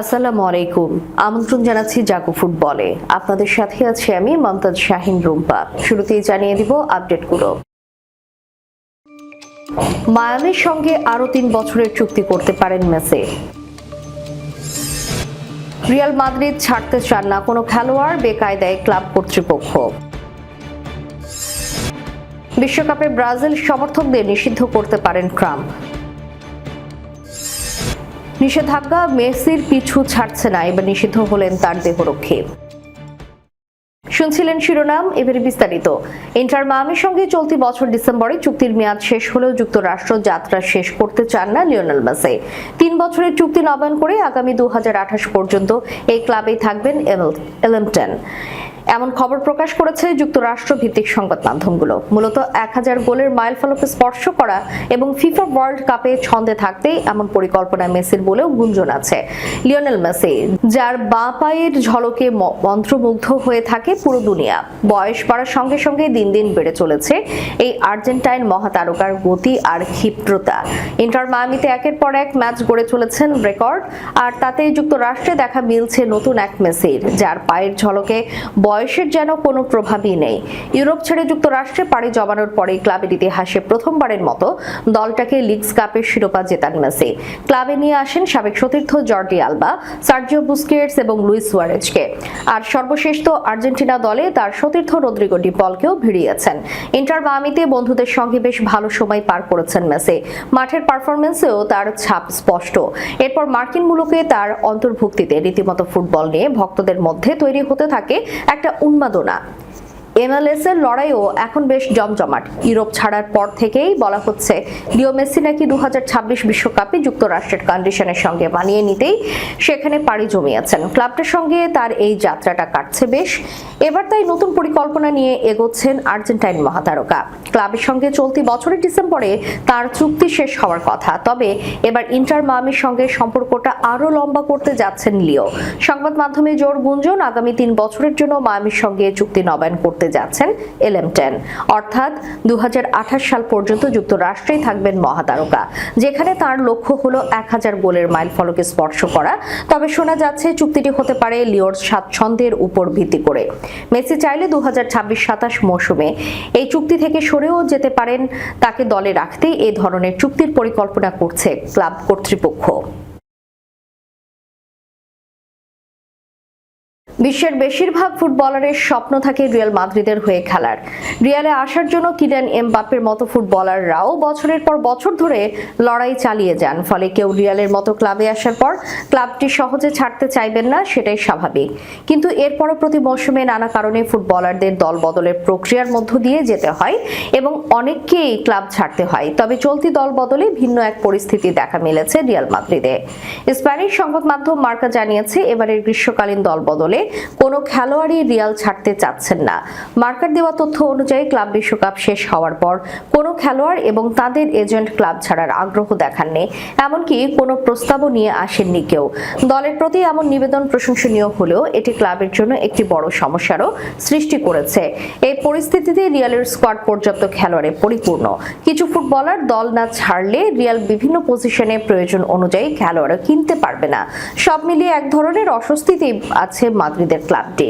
আসসালামু আলাইকুম। আমন্ত্রণ জানাচ্ছি জাগো ফুটবলে। আপনাদের সাথে আছি আমি মমতাজ শাহিন রুম্পা। শুরুতেই জানিয়ে দিব আপডেটগুলো মায়ামির সঙ্গে আরও তিন বছরের চুক্তি করতে পারেন মেসি। রিয়াল মাদ্রিদ ছাড়তে চান না কোনো খেলোয়াড়, বেকায়দায় ক্লাব কর্তৃপক্ষ। বিশ্বকাপে ব্রাজিল সমর্থকদের নিষিদ্ধ করতে পারেন ট্রাম্প। নিষেধাজ্ঞা মেসির পিছু ছাড়ছে না, এবার নিষিদ্ধ হলেন তার দেহরক্ষী। শুনছিলেন শিরোনাম, এবারে বিস্তারিত। ইন্টার মায়ামির সঙ্গে চলতি বছর ডিসেম্বরে চুক্তির মেয়াদ শেষ হলেও যুক্তরাষ্ট্র যাত্রা শেষ করতে চান না লিওনেল মেসি। তিন বছরের চুক্তি নবায়ন করে আগামী দু হাজার আঠাশ পর্যন্ত এই ক্লাবেই থাকবেন এলএমটেন এমন খবর প্রকাশ করেছে যুক্তরাষ্ট্র ভিত্তিক সংবাদ মাধ্যমগুলো। মূলত এক হাজার গোলের মাইল ফলকে স্পর্শ করা এবং ফিফা ওয়ার্ল্ড কাপে ছন্দে থাকতেই এমন পরিকল্পনা মেসির বলেও গুঞ্জন আছে। লিওনেল মেসি, যার বাঁ পায়ের ঝলকে মন্ত্রমুগ্ধ হয়ে থাকে পুরো দুনিয়া। বয়স বাড়ার সঙ্গে সঙ্গে দিন দিন বেড়ে চলেছে এই আর্জেন্টাইন মহাতারকার গতি আর ক্ষিপ্রতা। ইন্টার মায়ামিতে একের পর এক ম্যাচ গড়ে চলেছেন রেকর্ড, আর তাতে যুক্তরাষ্ট্রে দেখা মিলছে নতুন এক মেসির, যার পায়ের ঝলকে বয়সের যেন কোনো প্রভাবই নেই। ইউরোপ ছেড়ে যুক্তরাষ্ট্রে পাড়ি জমানোর পরে ক্লাবের ইতিহাসে প্রথমবারের মতো দলটাকে লিগস কাপের শিরোপা জেতান মেসি। ক্লাবে নিয়ে আসেন সাবেক সতীর্থ জর্ডি আলবা, সার্জিও বুস্কেটস এবং লুইস সুয়ারেজকে। আর সর্বশেষ তো আর্জেন্টিনা দলে তার সতীর্থ রদ্রিগো ডিপলকেও ভিড়িয়েছেন। ইন্টার মামিতে বন্ধুদের সঙ্গে বেশ ভালো সময় পার করেছেন মেসি। মাঠের পারফরমেন্সেও তার ছাপ স্পষ্ট। এরপর মার্কিন মুলুকে তার অন্তর্ভুক্তিতে রীতিমতো ফুটবল নিয়ে ভক্তদের মধ্যে তৈরি হতে থাকে একটা উন্মাদনা। এমএলএস এর লড়াইও এখন বেশ জমজমাট। ইউরোপ ছাড়ার পর থেকেই বলা হচ্ছে, লিও মেসি নাকি দু বিশ্বকাপে যুক্তরাষ্ট্রের কন্ডিশনের সঙ্গে মানিয়ে নিতেই সেখানে পাড়ি জমিয়েছেন। ক্লাবটার সঙ্গে তার এই যাত্রাটা কাটছে বেশ। এবার তাই নতুন পরিকল্পনা নিয়ে এগোচ্ছেন আর্জেন্টাইন মহাতারকা। ক্লাবের সঙ্গে চলতি বছরের ডিসেম্বরে তার চুক্তি শেষ হওয়ার কথা। তবে এবার ইন্টার মামির সঙ্গে সম্পর্কটা আরও লম্বা করতে যাচ্ছেন লিও। সংবাদ মাধ্যমে জোর গুঞ্জন আগামী তিন বছরের জন্য মায়ামির সঙ্গে চুক্তি নবায়ন করতে যাচ্ছেন এলএম টেন। অর্থাৎ দুহাজার আঠাশ সাল পর্যন্ত যুক্তরাষ্ট্রেই থাকবেন মহাতারকা, যেখানে তার লক্ষ্য হলো এক হাজার গোলের মাইল ফলকে স্পর্শ করা। তবে শোনা যাচ্ছে চুক্তিটি হতে পারে লিওর স্বাচ্ছন্দ্যের উপর ভিত্তি করে। মেসি চাইলে দু হাজার ছাব্বিশ সাতাশ মৌসুমে এই চুক্তি থেকে সরেও যেতে পারেন। তাকে দলে রাখতে এ ধরনের চুক্তির পরিকল্পনা করছে ক্লাব কর্তৃপক্ষ। বিশ্বের বেশিরভাগ ফুটবলারের স্বপ্ন থাকে রিয়াল মাদ্রিদের হয়ে খেলার। রিয়ালে আসার জন্য কিলিয়ান এমবাপ্পের মতো ফুটবলাররাও বছরের পর বছর ধরে লড়াই চালিয়ে যান, ফলে কেউ রিয়ালের মতো ক্লাবে আসার পর ক্লাবটি সহজে ছাড়তে চাইবেন না, সেটাই স্বাভাবিক। কিন্তু এরপরও প্রতি মৌসুমে নানা কারণে ফুটবলারদের দল বদলের প্রক্রিয়ার মধ্য দিয়ে যেতে হয় এবং অনেককেই ক্লাব ছাড়তে হয়। তবে চলতি দল বদলে ভিন্ন এক পরিস্থিতি দেখা মিলেছে রিয়াল মাদ্রিদে। স্প্যানিশ সংবাদ মাধ্যম মার্কা জানিয়েছে, এবারের গ্রীষ্মকালীন দল বদলে কোনো খেলোয়াড়ই রিয়াল ছাড়তে চাচ্ছেন না। মার্কার দেওয়া তথ্য অনুযায়ী ক্লাব বিশ্বকাপ শেষ হওয়ার পর কোনো খেলোয়াড় এবং তাদের এজেন্ট ক্লাব ছাড়ার আগ্রহ দেখাননি, এমনকি কোনো প্রস্তাবও নিয়ে আসেননি কেউ। দলের প্রতি এমন নিবেদন প্রশংসনীয় হলেও এটি ক্লাবের জন্য একটি বড় সমস্যারও সৃষ্টি করেছে। এই পরিস্থিতিতে রিয়ালের স্কোয়াড পর্যাপ্ত খেলোয়াড়ে পরিপূর্ণ। কিছু ফুটবলার দল না ছাড়লে রিয়াল বিভিন্ন পজিশনে প্রয়োজন অনুযায়ী খেলোয়াড়ও কিনতে পারবে না। সব মিলিয়ে এক ধরনের অস্বস্তিতেই আছে মাদ্রিদের ক্লাবটি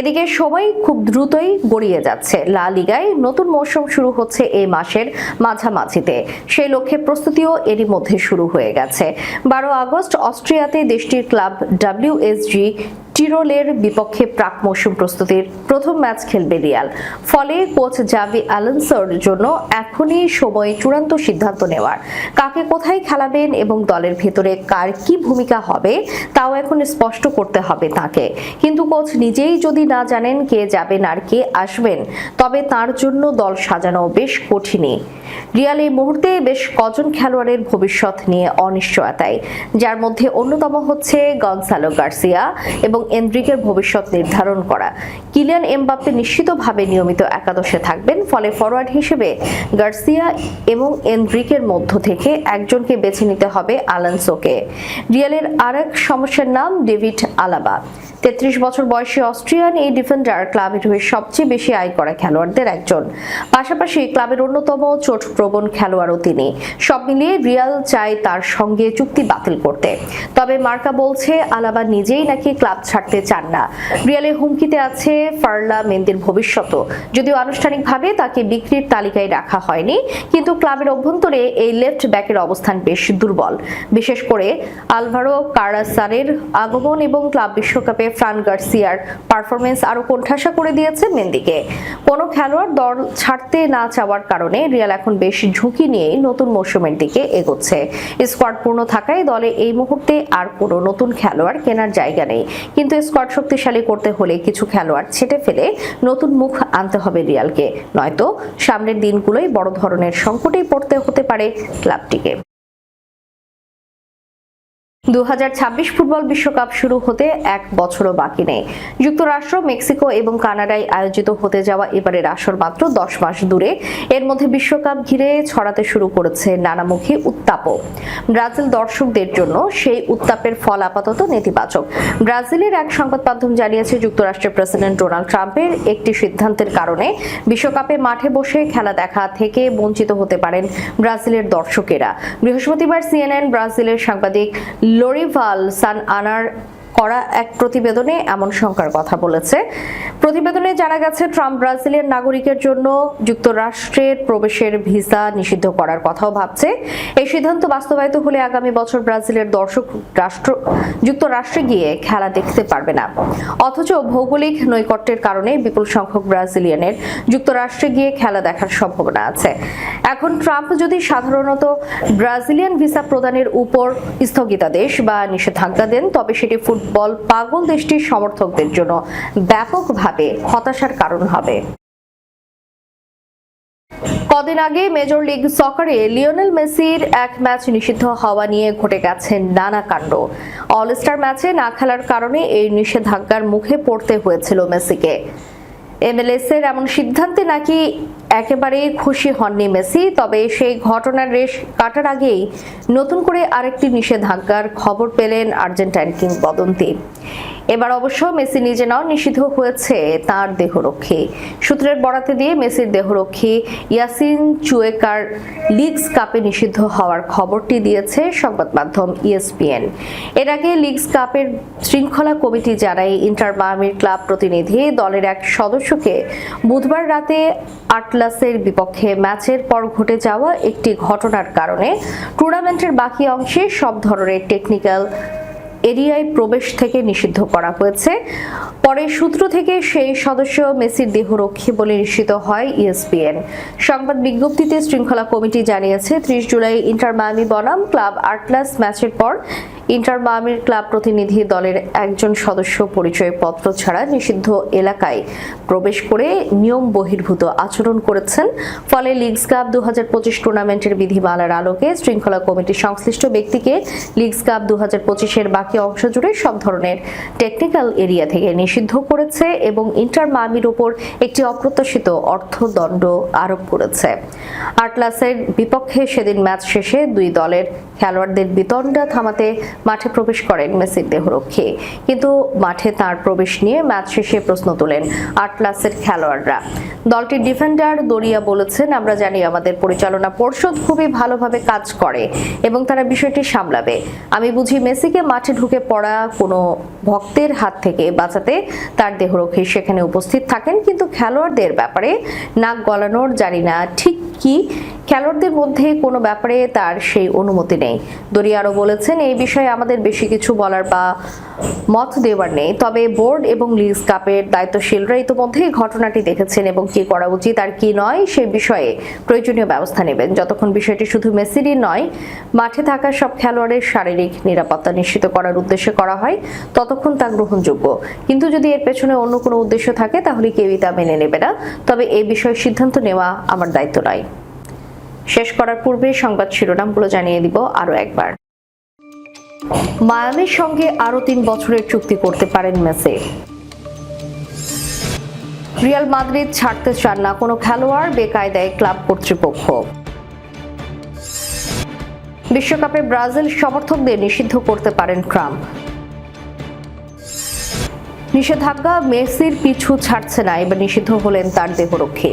এদিকে সবাই খুব দ্রুতই গড়িয়ে যাচ্ছে। লা লিগায় নতুন মৌসুম শুরু হচ্ছে এই মাসের মাঝামাঝিতে। সেই লক্ষ্যে প্রস্তুতিও এরই মধ্যে শুরু হয়ে গেছে। বারো আগস্ট অস্ট্রিয়াতে দেশটির ক্লাব ডাব্লিউএসজি টিরোলের বিপক্ষে প্রাক মৌসুম প্রস্তুতির প্রথম ম্যাচ খেলবে রিয়াল। ফলে কোচ জাভি অ্যালেন্সোর জন্য এখনই সময় চূড়ান্ত সিদ্ধান্ত নেওয়ার। কাকে কোথায় খেলাবেন এবং দলের ভেতরে কার কি ভূমিকা হবে, তাও এখন স্পষ্ট করতে হবে তাকে। কিন্তু কোচ নিজেই যদি না জানেন কে যাবেন আর কে আসবেন, তবে তার জন্য দল সাজানো বেশ কঠিনই। রিয়াল এই মুহূর্তে বেশ কজন খেলোয়াড়ের ভবিষ্যৎ নিয়ে অনিশ্চয়তায়, যার মধ্যে অন্যতম হচ্ছে গনসালো গার্সিয়া এবং এন্দ্রিকের ভবিষ্যৎ নির্ধারণ করা। কিলিয়ান এমবাপ্পে নিশ্চিতভাবে নিয়মিত একাদশে থাকবেন, ফলে ফরওয়ার্ড হিসেবে গার্সিয়া এবং এন্দ্রিকের মধ্য থেকে একজনকে বেছে নিতে হবে আলানসোকে। রিয়ালের আরেক সমস্যার নাম ডেভিড আলাবা। তেত্রিশ বছর বয়সী অস্ট্রিয়ান এই ডিফেন্ডার ক্লাবের হয়ে সবচেয়ে বেশি আয় করা খেলোয়াড়দের একজন। পাশাপাশি ক্লাবের অন্যতম চোটপ্রবণ খেলোয়াড়ও তিনি। সব মিলিয়ে রিয়াল চায় তার সঙ্গে চুক্তি বাতিল করতে। তবে মার্কা বলছে, আলাবা নিজেই নাকি ক্লাব ছাড়তে চান না। রিয়ালে হুমকিতে আছে ফার্লা মেন্দির ভবিষ্যৎ যদিও আনুষ্ঠানিকভাবে তাকে বিক্রির তালিকায় রাখা হয়নি, কিন্তু ক্লাবের অভ্যন্তরে এই লেফট ব্যাকের অবস্থান বেশ দুর্বল। বিশেষ করে আলভারো কারাসারের আগমন এবং ক্লাব বিশ্বকাপে ফ্রান গার্সিয়ার পারফরমেন্স আরও কোণঠাসা করে দিয়েছে মেন্দিকে। কোনো খেলোয়াড় দল ছাড়তে না চাওয়ার কারণে রিয়াল এখন বেশ ঝুঁকি নিয়েই নতুন মৌসুমের দিকে এগোচ্ছে। স্কোয়াড পূর্ণ থাকায় দলে এই মুহূর্তে আর কোনো নতুন খেলোয়াড় কেনার জায়গা নেই। কিন্তু স্কোয়াড শক্তিশালী করতে হলে কিছু খেলোয়াড় ছেটে ফেলে নতুন মুখ আনতে হবে রিয়ালকে। নয়তো সামনের দিনগুলোই বড় ধরনের সংকটেই পড়তে হতে পারে ক্লাবটিকে। দু হাজার ছাব্বিশ ফুটবল বিশ্বকাপ শুরু হতে এক বছরও বাকি নেই। যুক্তরাষ্ট্র, মেক্সিকো এবং কানাডায় আয়োজিত হতে যাওয়া এবারের আসর মাত্র দশ মাস দূরে। এর মধ্যে বিশ্বকাপ ঘিরে ছড়াতে শুরু করেছে নানামুখী উত্তাপও। ব্রাজিল দর্শকদের জন্য সেই উত্তাপের ফল আপাতত নেতিবাচক। ব্রাজিলের এক সংবাদ মাধ্যম জানিয়েছে, যুক্তরাষ্ট্রের প্রেসিডেন্ট ডোনাল্ড ট্রাম্পের একটি সিদ্ধান্তের কারণে বিশ্বকাপে মাঠে বসে খেলা দেখা থেকে বঞ্চিত হতে পারেন ব্রাজিলের দর্শকেরা। বৃহস্পতিবার সিএনএন ব্রাজিলের সাংবাদিক লোরিভাল সান আনার করা এক প্রতিবেদনে এমন শঙ্কার কথা বলেছে। প্রতিবেদনে জানা গেছে, ট্রাম্প ব্রাজিলের নাগরিকের জন্য যুক্তরাষ্ট্রের প্রবেশের ভিসা নিষিদ্ধ করার কথাও ভাবছে। এই সিদ্ধান্ত বাস্তবায়িত হলে আগামী বছর ব্রাজিলের দর্শক রাষ্ট্র, যুক্তরাষ্ট্রে গিয়ে খেলা দেখতে পারবে না। অথচ ভৌগোলিক নৈকট্যের কারণে বিপুল সংখ্যক ব্রাজিলিয়ানের যুক্তরাষ্ট্রে গিয়ে খেলা দেখার সম্ভাবনা আছে। এখন ট্রাম্প যদি সাধারণত ব্রাজিলিয়ান ভিসা প্রদানের উপর স্থগিতাদেশ বা নিষেধাজ্ঞা দেন, তবে সেটি ফুটবল পাগল দেশটির সমর্থকদের জন্য ব্যাপকভাবে হতাশার কারণ হবে। কদিন আগে মেজর লিগ সকারে লিওনেল মেসির এক ম্যাচ নিষিদ্ধ হওয়া নিয়ে ঘটে গেছে নানা কাণ্ড। অলস্টার ম্যাচে না খেলার কারণে এই নিষেধাজ্ঞার মুখে পড়তে হয়েছিল মেসিকে। এমএলএস এর এমন সিদ্ধান্তে নাকি একেবারেই খুশি হননি মেসি, তবে সেই ঘটনার রেশ কাটার আগেই নতুন করে আরেকটি নিষেধাজ্ঞার খবর পেলেন আর্জেন্টাইন কিংবদন্তি। এবার অবশ্য মেসি নিজে নাও নিষিদ্ধ হয়েছে তার দেহরক্ষী। সূত্রের বরাতে দিয়ে মেসির দেহরক্ষী ইয়াসিন চুয়েকার লিগস কাপে নিষিদ্ধ হওয়ার খবরটি দিয়েছে সংবাদ মাধ্যম ইএসপিএন। এর আগে লিগস কাপের শৃঙ্খলা কমিটি জানায় ইন্টার মায়ামির ক্লাব প্রতিনিধি দলের এক সদস্যকে বুধবার রাতে আটলাসের বিপক্ষে ম্যাচের পর ঘটে যাওয়া একটি ঘটনার কারণে টুর্নামেন্টের বাকি অংশে সব ধরনের টেকনিক্যাল এরিয়ায় প্রবেশ থেকে নিষিদ্ধ করা হয়েছে। পরে সূত্র থেকে সেই সদস্য মেসির দেহরক্ষী বলে নিশ্চিত হয় ইএসপিএন। সংবাদ বিজ্ঞপ্তিতে শৃঙ্খলা কমিটি জানিয়েছে, ত্রিশ জুলাই ইন্টার মায়ামি বনাম ক্লাব আটলাস ম্যাচের পর ইন্টার মায়ামির ক্লাব প্রতিনিধি দলের একজন সদস্য পরিচয়পত্র ছাড়া নিষিদ্ধ এলাকায় প্রবেশ করে নিয়ম বহির্ভূত আচরণ করেছেন। ফলে লিগস কাপ দু হাজার টুর্নামেন্টের বিধিমালার আলোকে শৃঙ্খলা কমিটি সংশ্লিষ্ট ব্যক্তিকে লিগস কাপ দু পঁচিশের বাকি অংশ জুড়ে সব ধরনের টেকনিক্যাল এরিয়া থেকে নিষিদ্ধ করেছে এবং ইন্টার মামির ওপর একটি অপ্রত্যাশিত অর্থদণ্ড আরোপ করেছে। আটলাসের বিপক্ষে সেদিন ম্যাচ শেষে দুই দলের খেলোয়াড়দের বিতণ্ডা থামাতে মাঠে প্রবেশ করেন মেসির দেহরক্ষী। কিন্তু মাঠে তার প্রবেশ নিয়ে ম্যাচ শেষে প্রশ্ন তোলেন আটলাসের খেলোয়াড়রা। দলটির ডিফেন্ডার দরিয়া বলেছেন, আমরা জানি আমাদের পরিচালনা পর্ষদ খুবই ভালোভাবে কাজ করে এবং তারা বিষয়টি সামলাবে। আমি বুঝি মেসিকে মাঠে ঢুকে পড়া কোনো ভক্তের হাত থেকে বাঁচাতে তার দেহরক্ষী সেখানে উপস্থিত থাকেন, কিন্তু খেলোয়াড়দের ব্যাপারে নাক গলানোর জানি না, ঠিক কি খেলোয়াড়দের মধ্যে কোনো ব্যাপারে তার সেই অনুমতি নেই। দরিয়া আরও বলেছেন, এই বিষয়ে আমাদের বেশি কিছু বলার বা মত দেওয়ার নেই। তবে বোর্ড এবং লিজ কাপের দায়িত্বশীলরা ইতিমধ্যেই ঘটনাটি দেখেছেন এবং কি করা উচিত আর কি নয় সেই বিষয়ে প্রয়োজনীয় ব্যবস্থা নেবেন। যতক্ষণ বিষয়টি শুধু মেসিরই নয়, মাঠে থাকা সব খেলোয়াড়ের শারীরিক নিরাপত্তা নিশ্চিত করার উদ্দেশ্যে করা হয়, ততক্ষণ তা গ্রহণযোগ্য। কিন্তু যদি এর পেছনে অন্য কোনো উদ্দেশ্য থাকে, তাহলে কেউই তা মেনে নেবে না। তবে এ বিষয়ে সিদ্ধান্ত নেওয়া আমার দায়িত্ব নয়। শেষ করার পূর্বে সংবাদ শিরোনামগুলো জানিয়ে দিব আরও একবার। মায়ামির সঙ্গে আরও তিন বছরের চুক্তি করতে পারেন মেসি। রিয়াল মাদ্রিদ ছাড়তে চান না কোনো খেলোয়াড়, বেকায়দায় ক্লাব কর্তৃপক্ষ। বিশ্বকাপে ব্রাজিল সমর্থকদের নিষিদ্ধ করতে পারেন ট্রাম্প। নিষেধাজ্ঞা মেসির পিছু ছাড়ছে না, এবার নিষিদ্ধ হলেন তার দেহরক্ষী।